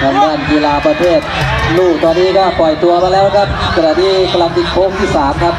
ทางด้านกีฬาประเภทลูกตอนนี้ก็ปล่อยตัวมาแล้วครับกระที่กำลังติดโค้งที่สามครับ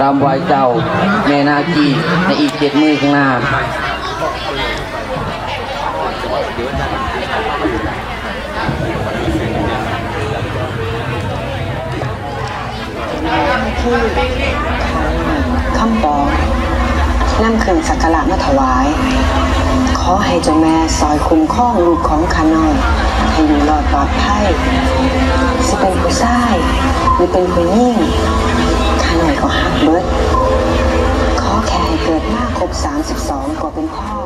รำไหวเจ้า แม่นาคีในอีกเจ็ดมือข้างหน้าคำปองนำเครื่องสักการะมาถวาย ให้เจ้าแม่ซอยคุ้มครองลูกของข้าน้อย ให้อยู่รอดปลอดภัยสิเป็นผู้ชายหรือเป็นผู้หญิงข้าน้อยก็หักเบิดขอแค่ให้เกิดมากครบ 32ก็เป็นพ่อ